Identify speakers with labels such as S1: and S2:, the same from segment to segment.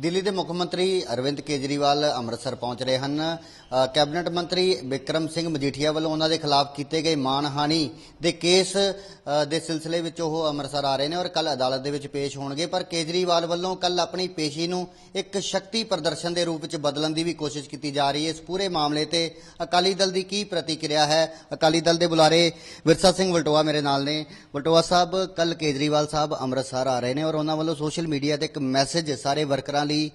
S1: ਦਿੱਲੀ ਦੇ ਮੁੱਖ ਮੰਤਰੀ ਅਰਵਿੰਦ ਕੇਜਰੀਵਾਲ ਅੰਮ੍ਰਿਤਸਰ ਪਹੁੰਚ ਰਹੇ ਹਨ। ਕੈਬਨਿਟ ਮੰਤਰੀ ਵਿਕਰਮ ਸਿੰਘ ਮਜੀਠੀਆ ਵੱਲੋਂ ਉਹਨਾਂ ਦੇ ਖਿਲਾਫ ਕੀਤੇ ਗਏ ਮਾਨਹਾਨੀ ਦੇ ਕੇਸ ਦੇ ਸਿਲਸਿਲੇ ਵਿੱਚ ਉਹ ਅੰਮ੍ਰਿਤਸਰ ਆ ਰਹੇ ਨੇ ਔਰ ਕੱਲ ਅਦਾਲਤ ਦੇ ਵਿੱਚ ਪੇਸ਼ ਹੋਣਗੇ। ਪਰ ਕੇਜਰੀਵਾਲ ਵੱਲੋਂ ਕੱਲ ਆਪਣੀ ਪੇਸ਼ੀ ਨੂੰ ਇੱਕ ਸ਼ਕਤੀ ਪ੍ਰਦਰਸ਼ਨ ਦੇ ਰੂਪ ਵਿੱਚ ਬਦਲਣ ਦੀ ਵੀ ਕੋਸ਼ਿਸ਼ ਕੀਤੀ ਜਾ ਰਹੀ ਹੈ। ਇਸ ਪੂਰੇ ਮਾਮਲੇ ਤੇ ਅਕਾਲੀ ਦਲ ਦੀ ਕੀ ਪ੍ਰਤੀਕਿਰਿਆ ਹੈ? ਅਕਾਲੀ ਦਲ ਦੇ ਬੁਲਾਰੇ ਵਿਰਸਾ ਸਿੰਘ ਵਲਟੋਆ ਮੇਰੇ ਨਾਲ ਨੇ। ਵਲਟੋਆ ਸਾਹਿਬ ਕੱਲ ਕੇਜਰੀਵਾਲ ਸਾਹਿਬ ਅੰਮ੍ਰਿਤਸਰ ਆ ਰਹੇ ਨੇ ਔਰ ਉਹਨਾਂ ਵੱਲੋਂ ਸੋਸ਼ਲ ਮੀਡੀਆ ਤੇ ਇੱਕ ਮੈਸੇਜ ਸਾਰੇ ਵਰਕਰਾਂ ਲਈ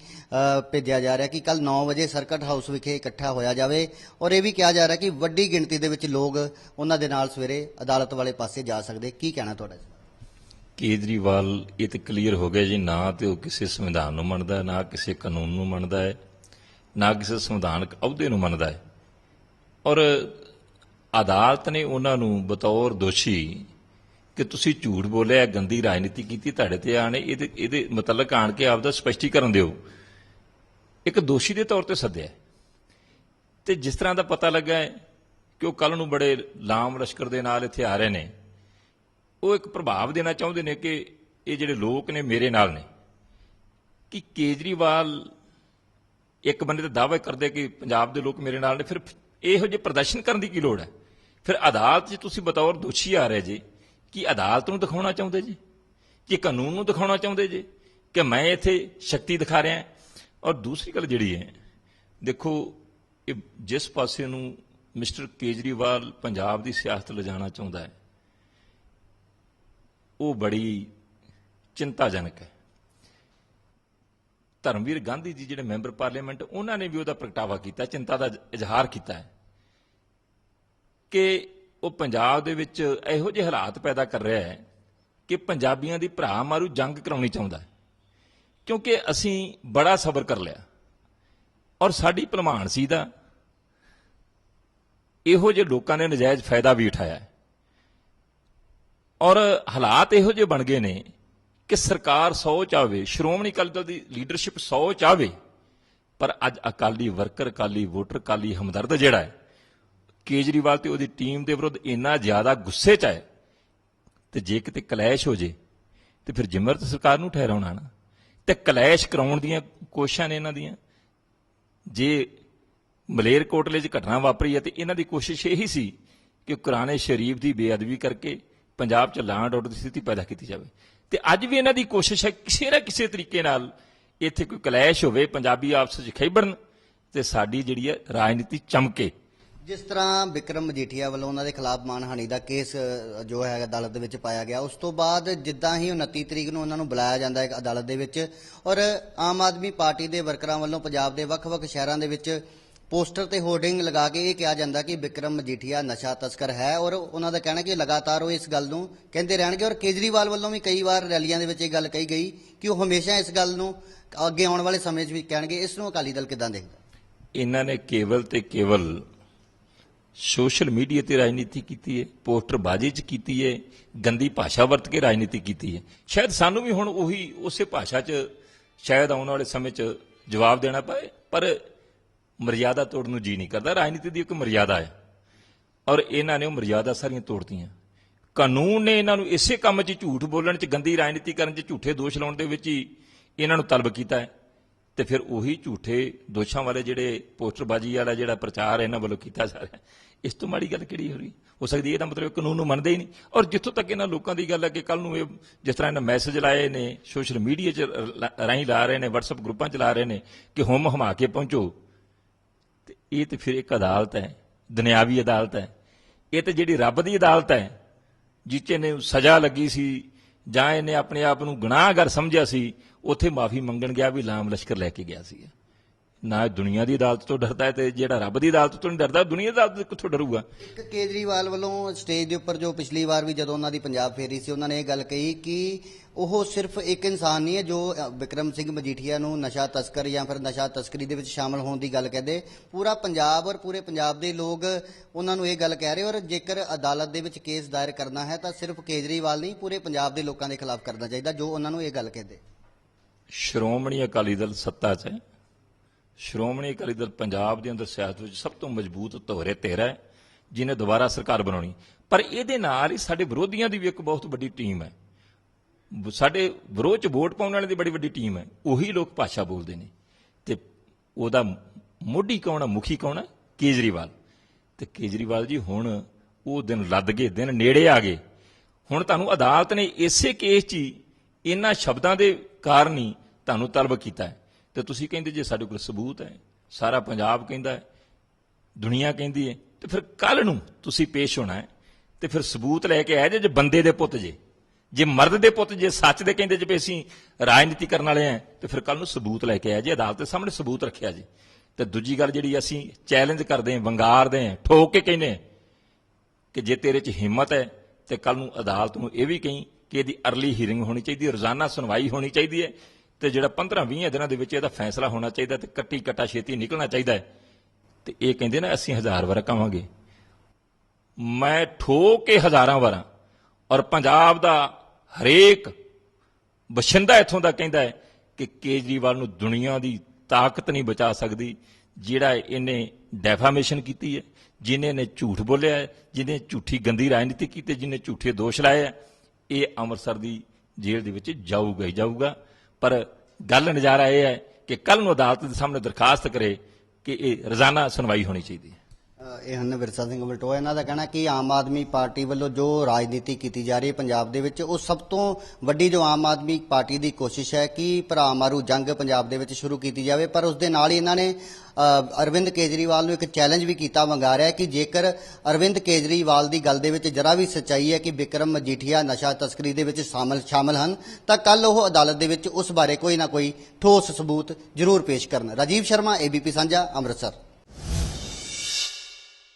S1: ਭੇਜਿਆ ਜਾ ਰਿਹਾ ਕਿ ਕੱਲ 9 ਵਜੇ ਸਰਕਟ ਹਾਊਸ ਵਿਖੇ ਇਕੱਠਾ ਹੋਇਆ ਜਾਵੇ। ਔਰ ਇਹ ਵੀ ਕਿਹਾ ਜਾ ਰਿਹਾ ਕਿ ਵੱਡੀ ਗਿਣਤੀ ਦੇ ਵਿੱਚ ਲੋਕ ਉਹਨਾਂ ਦੇ ਨਾਲ ਸਵੇਰੇ ਅਦਾਲਤ ਵਾਲੇ ਪਾਸੇ ਜਾ ਸਕਦੇ। ਕੀ ਕਹਿਣਾ ਤੁਹਾਡਾ
S2: ਕੇਜਰੀਵਾਲ, ਇਹ ਤੇ ਕਲੀਅਰ ਹੋ ਗਿਆ ਜੀ, ਨਾ ਤੇ ਉਹ ਕਿਸੇ ਸੰਵਿਧਾਨ ਨੂੰ ਮੰਨਦਾ ਨਾ ਕਿਸੇ ਕਾਨੂੰਨ ਨੂੰ ਮੰਨਦਾ ਹੈ, ਨਾ ਕਿਸੇ ਸੰਵਿਧਾਨਕ ਅਹੁਦੇ ਨੂੰ ਮੰਨਦਾ ਹੈ। ਔਰ ਅਦਾਲਤ ਨੇ ਉਹਨਾਂ ਨੂੰ ਬਤੌਰ ਦੋਸ਼ੀ ਕਿ ਤੁਸੀਂ ਝੂਠ ਬੋਲਿਆ ਗੰਦੀ ਰਾਜਨੀਤੀ ਕੀਤੀ, ਤੁਹਾਡੇ ਤੇ ਆਣੇ, ਇਹਦੇ ਇਹਦੇ ਮੁਤਲਕ ਆਣ ਕੇ ਆਪਦਾ ਸਪਸ਼ਟੀਕਰਨ ਦਿਓ ਇੱਕ ਦੋਸ਼ੀ ਦੇ ਤੌਰ ਤੇ ਸੱਦਿਆ ਹੈ। ਤੇ ਜਿਸ ਤਰ੍ਹਾਂ ਦਾ ਪਤਾ ਲੱਗਾ ਹੈ ਕਿ ਉਹ ਕੱਲ ਨੂੰ ਬੜੇ ਲਾਮ ਲਸ਼ਕਰ ਦੇ ਨਾਲ ਇੱਥੇ ਆ ਰਹੇ ਨੇ, ਉਹ ਇੱਕ ਪ੍ਰਭਾਵ ਦੇਣਾ ਚਾਹੁੰਦੇ ਨੇ ਕਿ ਇਹ ਜਿਹੜੇ ਲੋਕ ਨੇ ਮੇਰੇ ਨਾਲ ਨੇ, ਕਿ ਕੇਜਰੀਵਾਲ ਇੱਕ ਬੰਦੇ ਤੇ ਦਾਅਵੇ ਕਰਦੇ ਕਿ ਪੰਜਾਬ ਦੇ ਲੋਕ ਮੇਰੇ ਨਾਲ ਨੇ, ਫਿਰ ਇਹੋ ਜਿਹੇ ਪ੍ਰਦਰਸ਼ਨ ਕਰਨ ਦੀ ਕੀ ਲੋੜ ਹੈ ਫਿਰ ਅਦਾਲਤ 'ਚ ਤੁਸੀਂ ਬਤੌਰ ਦੋਸ਼ੀ ਆ ਰਹੇ ਜੀ ਕਿ ਅਦਾਲਤ ਨੂੰ ਦਿਖਾਉਣਾ ਚਾਹੁੰਦੇ ਜੀ? ਕਿ ਕਾਨੂੰਨ ਨੂੰ ਦਿਖਾਉਣਾ ਚਾਹੁੰਦੇ ਜੀ? ਕਿ ਮੈਂ ਇੱਥੇ ਸ਼ਕਤੀ ਦਿਖਾ ਰਿਹਾ ਔਰ ਦੂਸਰੀ ਗੱਲ ਜਿਹੜੀ ਹੈ, ਦੇਖੋ, ਇਹ ਜਿਸ ਪਾਸੇ ਨੂੰ ਮਿਸਟਰ ਕੇਜਰੀਵਾਲ ਪੰਜਾਬ ਦੀ ਸਿਆਸਤ ਲਿਜਾਣਾ ਚਾਹੁੰਦਾ ਹੈ, ਉਹ ਬੜੀ ਚਿੰਤਾਜਨਕ ਹੈ। ਧਰਮਵੀਰ ਗਾਂਧੀ ਜੀ ਜਿਹੜੇ ਮੈਂਬਰ ਪਾਰਲੀਮੈਂਟ, ਉਹਨਾਂ ਨੇ ਵੀ ਉਹਦਾ ਪ੍ਰਗਟਾਵਾ ਕੀਤਾ, ਚਿੰਤਾ ਦਾ ਇਜ਼ਹਾਰ ਕੀਤਾ ਹੈ ਕਿ ਉਹ ਪੰਜਾਬ ਦੇ ਵਿੱਚ ਇਹੋ ਜਿਹੇ ਹਾਲਾਤ ਪੈਦਾ ਕਰ ਰਿਹਾ ਹੈ ਕਿ ਪੰਜਾਬੀਆਂ ਦੀ ਭਰਾ ਮਾਰੂ ਜੰਗ ਕਰਾਉਣੀ ਚਾਹੁੰਦਾ ਹੈ। ਕਿਉਂਕਿ ਅਸੀਂ ਬੜਾ ਸਬਰ ਕਰ ਲਿਆ। ਔਰ ਸਾਡੀ ਭਲਮਾਨ ਸੀ ਦਾ ਇਹੋ ਜਿਹੇ ਲੋਕਾਂ ਨੇ ਨਜਾਇਜ਼ ਫਾਇਦਾ ਵੀ ਉਠਾਇਆ ਔਰ ਹਾਲਾਤ ਇਹੋ ਜਿਹੇ ਬਣ ਗਏ ਨੇ ਕਿ ਸਰਕਾਰ 100 ਚਾਵੇ ਸ਼੍ਰੋਮਣੀ ਅਕਾਲੀ ਦਲ ਦੀ ਲੀਡਰਸ਼ਿਪ 100 ਚਾਵੇ ਪਰ ਅੱਜ ਅਕਾਲੀ ਵਰਕਰ, ਅਕਾਲੀ ਵੋਟਰ, ਅਕਾਲੀ ਹਮਦਰਦ ਜਿਹੜਾ ਹੈ ਕੇਜਰੀਵਾਲ ਤੇ ਉਹਦੀ ਟੀਮ ਦੇ ਵਿਰੁੱਧ ਇੰਨਾ ਜ਼ਿਆਦਾ ਗੁੱਸੇ 'ਚ ਹੈ ਤੇ ਜੇ ਕਿਤੇ ਕਲੈਸ਼ ਹੋ ਜੇ, ਤੇ ਫਿਰ ਜ਼ਿੰਮੇਵਾਰ ਤਾਂ ਸਰਕਾਰ ਨੂੰ ਠਹਿਰਾਉਣਾ ਨਾ। ਤੇ ਕਲੈਸ਼ ਕਰਾਉਣ ਦੀਆਂ ਕੋਸ਼ਿਸ਼ਾਂ ਨੇ ਇਹਨਾਂ ਦੀਆਂ। ਜੇ ਮਲੇਰਕੋਟਲੇ 'ਚ ਘਟਨਾ ਵਾਪਰੀ ਹੈ ਤੇ ਇਹਨਾਂ ਦੀ ਕੋਸ਼ਿਸ਼ ਇਹੀ ਸੀ ਕਿ ਕੁਰਾਨੇ ਸ਼ਰੀਫ ਦੀ ਬੇਅਦਬੀ ਕਰਕੇ ਪੰਜਾਬ 'ਚ ਲਾਂਡ ਆਰਡਰ ਦੀ ਸਥਿਤੀ ਪੈਦਾ ਕੀਤੀ ਜਾਵੇ। ਤੇ ਅੱਜ ਵੀ ਇਹਨਾਂ ਦੀ ਕੋਸ਼ਿਸ਼ ਹੈ ਕਿਸੇ ਨਾ ਕਿਸੇ ਤਰੀਕੇ ਨਾਲ ਇੱਥੇ ਕੋਈ ਕਲੈਸ਼ ਹੋਵੇ, ਪੰਜਾਬੀ ਆਪਸ 'ਚ ਖੈਬਰਨ, ਤੇ ਸਾਡੀ ਜਿਹੜੀ ਹੈ ਰਾਜਨੀਤੀ ਚਮਕੇ।
S1: ਜਿਸ ਤਰ੍ਹਾਂ ਵਿਕਰਮ ਮਜੀਠੀਆ ਵੱਲੋਂ ਉਹਨਾਂ ਦੇ ਖਿਲਾਫ ਮਾਨਹਾਨੀ ਦਾ ਕੇਸ ਜੋ ਹੈ ਅਦਾਲਤ ਦੇ ਵਿੱਚ ਪਾਇਆ ਗਿਆ, ਉਸ ਤੋਂ ਬਾਅਦ ਜਿੱਦਾਂ ਹੀ 29 ਤਰੀਕ ਨੂੰ ਉਹਨਾਂ ਨੂੰ ਬੁਲਾਇਆ ਜਾਂਦਾ ਹੈ ਅਦਾਲਤ ਦੇ ਵਿੱਚ ਔਰ ਆਮ ਆਦਮੀ ਪਾਰਟੀ ਦੇ ਵਰਕਰਾਂ ਵੱਲੋਂ ਪੰਜਾਬ ਦੇ ਵੱਖ-ਵੱਖ ਸ਼ਹਿਰਾਂ ਦੇ ਵਿੱਚ ਪੋਸਟਰ ਤੇ ਹੋਰਡਿੰਗ ਲਗਾ ਕੇ ਇਹ ਕਿਹਾ ਜਾਂਦਾ ਕਿ ਵਿਕਰਮ ਮਜੀਠੀਆ ਨਸ਼ਾ ਤਸਕਰ ਹੈ ਔਰ ਉਹਨਾਂ ਦਾ ਕਹਿਣਾ ਕਿ ਲਗਾਤਾਰ ਉਹ ਇਸ ਗੱਲ ਨੂੰ ਕਹਿੰਦੇ ਰਹਿਣਗੇ ਔਰ ਕੇਜਰੀਵਾਲ ਵੱਲੋਂ ਵੀ ਕਈ ਵਾਰ ਰੈਲੀਆਂ ਦੇ ਵਿੱਚ ਇਹ ਗੱਲ ਕਹੀ ਗਈ ਕਿ ਉਹ ਹਮੇਸ਼ਾ ਇਸ ਗੱਲ ਨੂੰ ਅੱਗੇ ਆਉਣ ਵਾਲੇ ਸਮੇਂ 'ਚ ਵੀ ਕਹਿਣਗੇ। ਇਸ ਨੂੰ ਅਕਾਲੀ ਦਲ ਕਿਦਾਂ ਦੇਖਦਾ?
S2: ਇਹਨਾਂ ਨੇ ਕੇਵਲ ਤੇ ਕੇਵਲ ਸੋਸ਼ਲ ਮੀਡੀਆ ਤੇ ਰਾਜਨੀਤੀ ਕੀਤੀ ਹੈ ਪੋਸਟਰ ਬਾਜ਼ੀ ਚ ਕੀਤੀ ਹੈ, ਗੰਦੀ ਭਾਸ਼ਾ ਵਰਤ ਕੇ ਰਾਜਨੀਤੀ ਕੀਤੀ ਹੈ। ਸ਼ਾਇਦ ਸਾਨੂੰ ਵੀ ਹੁਣ ਉਹੀ ਉਸੇ ਭਾਸ਼ਾ ਚ ਸ਼ਾਇਦ ਆਉਣ ਵਾਲੇ ਸਮੇਂ ਚ ਜਵਾਬ ਦੇਣਾ ਪਏ, ਪਰ ਮਰਿਆਦਾ ਤੋੜਨ ਨੂੰ ਜੀ ਨਹੀਂ ਕਰਦਾ। ਰਾਜਨੀਤੀ ਦੀ ਇੱਕ ਮਰਿਆਦਾ ਹੈ ਔਰ ਇਹਨਾਂ ਨੇ ਉਹ ਮਰਿਆਦਾ ਸਾਰੀਆਂ ਤੋੜਤੀਆਂ। ਕਾਨੂੰਨ ਨੇ ਇਹਨਾਂ ਨੂੰ ਇਸੇ ਕੰਮ 'ਚ ਝੂਠ ਬੋਲਣ 'ਚ, ਗੰਦੀ ਰਾਜਨੀਤੀ ਕਰਨ 'ਚ ਝੂਠੇ ਦੋਸ਼ ਲਾਉਣ ਦੇ ਵਿੱਚ ਹੀ ਇਹਨਾਂ ਨੂੰ ਤਲਬ ਕੀਤਾ ਹੈ। ਤੇ ਫਿਰ ਉਹੀ ਝੂਠੇ ਦੋਸ਼ਾਂ ਵਾਲੇ ਜਿਹੜੇ ਪੋਸਟਰਬਾਜ਼ੀ ਵਾਲਾ ਜਿਹੜਾ ਪ੍ਰਚਾਰ ਇਹਨਾਂ ਵੱਲੋਂ ਕੀਤਾ ਜਾ ਰਿਹਾ ਇਸ ਤੋਂ ਮਾੜੀ ਗੱਲ ਕਿਹੜੀ ਹੋ ਰਹੀ? ਹੋ ਸਕਦੀ ਇਹਦਾ ਮਤਲਬ ਕਾਨੂੰਨ ਨੂੰ ਮੰਨਦੇ ਹੀ ਨਹੀਂ। ਔਰ ਜਿੱਥੋਂ ਤੱਕ ਇਹਨਾਂ ਲੋਕਾਂ ਦੀ ਗੱਲ ਹੈ ਕਿ ਕੱਲ ਨੂੰ ਇਹ ਜਿਸ ਤਰ੍ਹਾਂ ਇਹਨਾਂ ਮੈਸੇਜ ਲਾਏ ਨੇ, ਸੋਸ਼ਲ ਮੀਡੀਆ 'ਚ ਰਾਹੀਂ ਲਾ ਰਹੇ ਨੇ, WhatsApp ਗਰੁੱਪਾਂ 'ਚ ਲਾ ਰਹੇ ਨੇ ਕਿ ਹੁਮ ਹਮਾ ਕੇ ਪਹੁੰਚੋ। ਤੇ ਇਹ ਤੇ ਫਿਰ ਇੱਕ ਅਦਾਲਤ ਹੈ, ਦੁਨਿਆਵੀ ਅਦਾਲਤ ਹੈ। ਇਹ ਤੇ ਜਿਹੜੀ ਰੱਬ ਦੀ ਅਦਾਲਤ ਹੈ ਜਿੱਚੇ ਨੇ ਸਜ਼ਾ ਲੱਗੀ ਸੀ ਜਾਂ ਇਹਨੇ ਆਪਣੇ ਆਪ ਨੂੰ ਗੁਨਾਹਗਰ ਸਮਝਿਆ ਸੀ, ਉੱਥੇ ਮਾਫੀ ਮੰਗਣ ਗਿਆ ਵੀ ਲਾਮ ਲਸ਼ਕਰ ਲੈ ਕੇ ਗਿਆ ਸੀ। ਨਾ ਦੁਨੀਆ ਦੀ ਅਦਾਲਤ ਤੋਂ ਡਰਦਾ ਹੈ ਤੇ ਜਿਹੜਾ ਰੱਬ ਦੀ ਅਦਾਲਤ ਤੋਂ ਨਹੀਂ ਡਰਦਾ ਦੁਨੀਆ ਦੀ ਅਦਾਲਤ ਕਿੱਥੋਂ ਡਰੂਗਾ?
S1: ਇੱਕ ਕੇਜਰੀਵਾਲ ਵੱਲੋਂ ਸਟੇਜ ਦੇ ਉੱਪਰ ਜੋ ਪਿਛਲੀ ਵਾਰ ਵੀ ਜਦੋਂ ਉਹਨਾਂ ਦੀ ਪੰਜਾਬ ਫੇਰੀ ਸੀ ਉਹਨਾਂ ਨੇ ਇਹ ਗੱਲ ਕਹੀ ਕਿ ਉਹ ਸਿਰਫ ਇੱਕ ਇਨਸਾਨ ਨਹੀਂ ਹੈ ਜੋ ਵਿਕਰਮ ਸਿੰਘ ਮਜੀਠੀਆ ਨੂੰ ਨਸ਼ਾ ਤਸਕਰ ਜਾਂ ਫਿਰ ਨਸ਼ਾ ਤਸਕਰੀ ਦੇ ਵਿੱਚ ਸ਼ਾਮਲ ਹੋਣ ਦੀ ਗੱਲ ਕਹਿੰਦੇ। ਪੂਰਾ ਪੰਜਾਬ ਔਰ ਪੂਰੇ ਪੰਜਾਬ ਦੇ ਲੋਕ ਉਹਨਾਂ ਨੂੰ ਇਹ ਗੱਲ ਕਹਿ ਰਹੇ ਔਰ ਜੇਕਰ ਅਦਾਲਤ ਦੇ ਵਿੱਚ ਕੇਸ ਦਾਇਰ ਕਰਨਾ ਹੈ ਤਾਂ ਸਿਰਫ ਕੇਜਰੀਵਾਲ ਨਹੀਂ ਪੂਰੇ ਪੰਜਾਬ ਦੇ ਲੋਕਾਂ ਦੇ ਖਿਲਾਫ ਕਰਨਾ ਚਾਹੀਦਾ ਜੋ ਉਹਨਾਂ ਨੂੰ ਇਹ ਗੱਲ ਕਹਿੰਦੇ।
S2: ਸ਼੍ਰੋਮਣੀ ਅਕਾਲੀ ਦਲ ਸੱਤਾ 'ਚ ਹੈ। ਸ਼੍ਰੋਮਣੀ ਅਕਾਲੀ ਦਲ ਪੰਜਾਬ ਦੇ ਅੰਦਰ ਸਿਆਸਤ ਵਿੱਚ ਸਭ ਤੋਂ ਮਜ਼ਬੂਤ ਧੋਰੇ ਤੇਰਾ ਹੈ, ਜਿਹਨੇ ਦੁਬਾਰਾ ਸਰਕਾਰ ਬਣਾਉਣੀ। ਪਰ ਇਹਦੇ ਨਾਲ ਹੀ ਸਾਡੇ ਵਿਰੋਧੀਆਂ ਦੀ ਵੀ ਇੱਕ ਬਹੁਤ ਵੱਡੀ ਟੀਮ ਹੈ। ਸਾਡੇ ਵਿਰੋਧ ਚ ਵੋਟ ਪਾਉਣ ਵਾਲੇ ਦੀ ਬੜੀ ਵੱਡੀ ਟੀਮ ਹੈ। ਉਹੀ ਲੋਕ ਭਾਸ਼ਾ ਬੋਲਦੇ ਨੇ। ਤੇ ਉਹਦਾ ਮੋਢੀ ਕੌਣ ਆ ਮੁਖੀ ਕੌਣ ਹੈ? ਕੇਜਰੀਵਾਲ। ਤੇ ਕੇਜਰੀਵਾਲ ਜੀ ਹੁਣ ਉਹ ਦਿਨ ਲੱਦ ਗਏ, ਦਿਨ ਨੇੜੇ ਆ ਗਏ। ਹੁਣ ਤੁਹਾਨੂੰ ਅਦਾਲਤ ਨੇ ਇਸੇ ਕੇਸ 'ਚ ਹੀ ਇਹਨਾਂ ਸ਼ਬਦਾਂ ਦੇ ਕਾਰਨ ਹੀ ਤੁਹਾਨੂੰ ਤਲਬ ਕੀਤਾ ਹੈ। ਤੇ ਤੁਸੀਂ ਕਹਿੰਦੇ ਜੇ ਸਾਡੇ ਕੋਲ ਸਬੂਤ ਹੈ, ਸਾਰਾ ਪੰਜਾਬ ਕਹਿੰਦਾ ਹੈ, ਦੁਨੀਆ ਕਹਿੰਦੀ ਹੈ, ਤੇ ਫਿਰ ਕੱਲ ਨੂੰ ਤੁਸੀਂ ਪੇਸ਼ ਹੋਣਾ ਹੈ, ਤੇ ਫਿਰ ਸਬੂਤ ਲੈ ਕੇ ਆਏ ਜੇ ਜੇ ਬੰਦੇ ਦੇ ਪੁੱਤ ਜੇ ਜੇ ਮਰਦ ਦੇ ਪੁੱਤ ਜੇ, ਸੱਚ ਦੇ ਕਹਿੰਦੇ ਜੇ ਵੀ ਅਸੀਂ ਰਾਜਨੀਤੀ ਕਰਨ ਵਾਲੇ ਆ ਤੇ ਫਿਰ ਕੱਲ ਨੂੰ ਸਬੂਤ ਲੈ ਕੇ ਆਏ ਜੇ, ਅਦਾਲਤ ਦੇ ਸਾਹਮਣੇ ਸਬੂਤ ਰੱਖਿਆ ਜੀ। ਤੇ ਦੂਜੀ ਗੱਲ ਜਿਹੜੀ ਅਸੀਂ ਚੈਲੰਜ ਕਰਦੇ ਹਾਂ, ਵੰਗਾਰਦੇ ਹਾਂ, ਠੋਕ ਕੇ ਕਹਿੰਦੇ ਹਾਂ ਕਿ ਜੇ ਤੇਰੇ 'ਚ ਹਿੰਮਤ ਹੈ, ਤੇ ਕੱਲ ਨੂੰ ਅਦਾਲਤ ਨੂੰ ਇਹ ਵੀ ਕਹੀਂ ਕਿ ਇਹਦੀ ਅਰਲੀ ਹੀਅਰਿੰਗ ਹੋਣੀ ਚਾਹੀਦੀ ਹੈ, ਰੋਜ਼ਾਨਾ ਸੁਣਵਾਈ ਹੋਣੀ ਚਾਹੀਦੀ ਹੈ ਤੇ ਜਿਹੜਾ 15-20 ਦਿਨਾਂ ਦੇ ਵਿੱਚ ਇਹਦਾ ਫੈਸਲਾ ਹੋਣਾ ਚਾਹੀਦਾ ਤੇ ਕੱਟੀ ਕੱਟਾ ਛੇਤੀ ਨਿਕਲਣਾ ਚਾਹੀਦਾ ਹੈ। ਤੇ ਇਹ ਕਹਿੰਦੇ ਨਾ, ਅਸੀਂ ਹਜ਼ਾਰ ਵਾਰ ਕਵਾਂਗੇ ਮੈਂ ਠੋ ਕੇ ਹਜ਼ਾਰਾਂ ਵਾਰਾਂ ਔਰ ਪੰਜਾਬ ਦਾ ਹਰੇਕ ਬਸ਼ਿੰਦਾ ਇੱਥੋਂ ਦਾ ਕਹਿੰਦਾ ਹੈ ਕਿ ਕੇਜਰੀਵਾਲ ਨੂੰ ਦੁਨੀਆ ਦੀ ਤਾਕਤ ਨਹੀਂ ਬਚਾ ਸਕਦੀ, ਜਿਹੜਾ ਇਹਨੇ ਡੈਫਾਮੇਸ਼ਨ ਕੀਤੀ ਹੈ ਜਿਨੇ ਨੇ ਝੂਠ ਬੋਲਿਆ ਹੈ, ਜਿਹਨੇ ਝੂਠੀ ਗੰਦੀ ਰਾਜਨੀਤੀ ਕੀਤੀ, ਜਿਹਨੇ ਝੂਠੇ ਦੋਸ਼ ਲਾਏ ਹੈ, ਇਹ ਅੰਮ੍ਰਿਤਸਰ ਦੀ ਜੇਲ੍ਹ ਦੇ ਵਿੱਚ ਜਾਊਗਾ ਹੀ ਜਾਊਗਾ। ਪਰ ਗੱਲ ਨਜ਼ਾਰਾ ਇਹ ਹੈ ਕਿ ਕੱਲ ਨੂੰ ਅਦਾਲਤ ਦੇ ਸਾਹਮਣੇ ਦਰਖਾਸਤ ਕਰੇ ਕਿ ਇਹ ਰੋਜ਼ਾਨਾ ਸੁਣਵਾਈ ਹੋਣੀ ਚਾਹੀਦੀ ਹੈ।
S1: ਇਹ ਹਨ ਵਿਰਸਾ ਸਿੰਘ ਬਲਟੋਆ ਇਹਨਾਂ ਦਾ ਕਹਿਣਾ ਕਿ ਆਮ ਆਦਮੀ ਪਾਰਟੀ ਵੱਲੋਂ ਜੋ ਰਾਜਨੀਤੀ ਕੀਤੀ ਜਾ ਰਹੀ ਹੈ ਪੰਜਾਬ ਦੇ ਵਿੱਚ, ਉਹ ਸਭ ਤੋਂ ਵੱਡੀ ਜੋ ਆਮ ਆਦਮੀ ਪਾਰਟੀ ਦੀ ਕੋਸ਼ਿਸ਼ ਹੈ ਕਿ ਭਰਾ ਮਾਰੂ ਜੰਗ ਪੰਜਾਬ ਦੇ ਵਿੱਚ ਸ਼ੁਰੂ ਕੀਤੀ ਜਾਵੇ। ਪਰ ਉਸ ਦੇ ਨਾਲ ਹੀ ਇਹਨਾਂ ਨੇ ਅਰਵਿੰਦ ਕੇਜਰੀਵਾਲ ਨੂੰ ਇੱਕ ਚੈਲੰਜ ਵੀ ਕੀਤਾ ਮੰਗਾ ਕਿ ਜੇਕਰ ਅਰਵਿੰਦ ਕੇਜਰੀਵਾਲ ਦੀ ਗੱਲ ਦੇ ਵਿੱਚ ਜਰਾ ਵੀ ਸੱਚਾਈ ਹੈ ਕਿ ਵਿਕਰਮ ਮਜੀਠੀਆ ਨਸ਼ਾ ਤਸਕਰੀ ਦੇ ਵਿੱਚ ਸ਼ਾਮਲ ਸ਼ਾਮਲ ਹਨ, ਤਾਂ ਕੱਲ ਉਹ ਅਦਾਲਤ ਦੇ ਵਿੱਚ ਉਸ ਬਾਰੇ ਕੋਈ ਨਾ ਕੋਈ ਠੋਸ ਸਬੂਤ ਜ਼ਰੂਰ ਪੇਸ਼ ਕਰਨ। ਰਾਜੀਵ ਸ਼ਰਮਾ ਏਬੀਪੀ ਸਾਂਝਾ, ਅੰਮ੍ਰਿਤਸਰ।